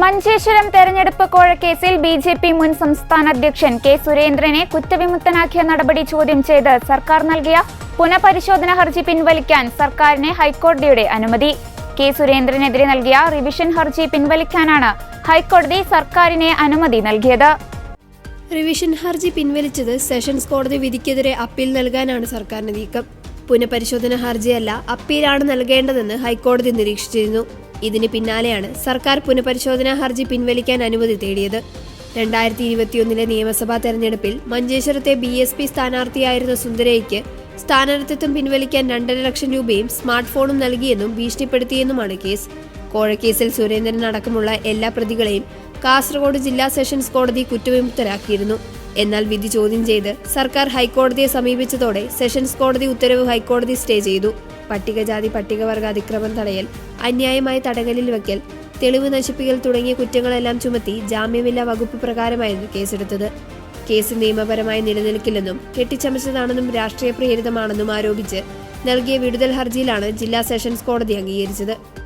മഞ്ചേശ്വരം തെരഞ്ഞെടുപ്പ് കോഴക്കേസിൽ B J P മുൻ സംസ്ഥാന അധ്യക്ഷൻ കെ സുരേന്ദ്രനെ കുറ്റവിമുക്തനാക്കിയ നടപടി ചോദ്യം ചെയ്ത് സർക്കാർ നൽകിയ പുനഃപരിശോധന ഹർജി പിൻവലിക്കാൻ സർക്കാരിന് ഹൈക്കോടതിയുടെ അനുമതി. കെ സുരേന്ദ്രനെതിരെ നൽകിയ റിവിഷൻ ഹർജി പിൻവലിക്കാനാണ് ഹൈക്കോടതി സർക്കാരിനെ അനുമതി നൽകിയത്. റിവിഷൻ ഹർജി പിൻവലിച്ചത് സെഷൻസ് കോടതി വിധിക്കെതിരെ അപ്പീൽ നൽകാനാണ് സർക്കാരിന്റെ നീക്കം. പുനഃപരിശോധന ഹർജിയല്ല അപ്പീലാണ് നൽകേണ്ടതെന്ന് ഹൈക്കോടതി നിരീക്ഷിച്ചിരുന്നു. ഇതിന് പിന്നാലെയാണ് സർക്കാർ പുനഃപരിശോധനാ ഹർജി പിൻവലിക്കാൻ അനുമതി തേടിയത്. രണ്ടായിരത്തി ഇരുപത്തിയൊന്നിലെ നിയമസഭാ തെരഞ്ഞെടുപ്പിൽ മഞ്ചേശ്വരത്തെ ബി എസ് പി സ്ഥാനാർത്ഥിയായിരുന്ന സുന്ദരയ്ക്ക് സ്ഥാനാർത്ഥിത്വം പിൻവലിക്കാൻ രണ്ടര ലക്ഷം രൂപയും സ്മാർട്ട് ഫോണും നൽകിയെന്നും ഭീഷണിപ്പെടുത്തിയെന്നുമാണ് കേസ്. കോഴക്കേസിൽ സുരേന്ദ്രൻ അടക്കമുള്ള എല്ലാ പ്രതികളെയും കാസർഗോഡ് ജില്ലാ സെഷൻസ് കോടതി കുറ്റവിമുക്തരാക്കിയിരുന്നു. എന്നാൽ വിധി ചോദ്യം ചെയ്ത് സർക്കാർ ഹൈക്കോടതിയെ സമീപിച്ചതോടെ സെഷൻസ് കോടതി ഉത്തരവ് ഹൈക്കോടതി സ്റ്റേ ചെയ്തു. പട്ടികജാതി പട്ടികവർഗ അതിക്രമം തടയൽ അന്യായമായ തടങ്കലിൽ വയ്ക്കൽ തെളിവ് നശിപ്പിക്കൽ തുടങ്ങിയ കുറ്റങ്ങളെല്ലാം ചുമത്തി ജാമ്യമില്ലാ വകുപ്പ് പ്രകാരമായിരുന്നു കേസെടുത്തത്. കേസ് നിയമപരമായി നിലനിൽക്കില്ലെന്നും കെട്ടിച്ചമച്ചതാണെന്നും രാഷ്ട്രീയ പ്രേരിതമാണെന്നും ആരോപിച്ച് നൽകിയ വിടുതൽ ഹർജിയിലാണ് ജില്ലാ സെഷൻസ് കോടതി അംഗീകരിച്ചത്.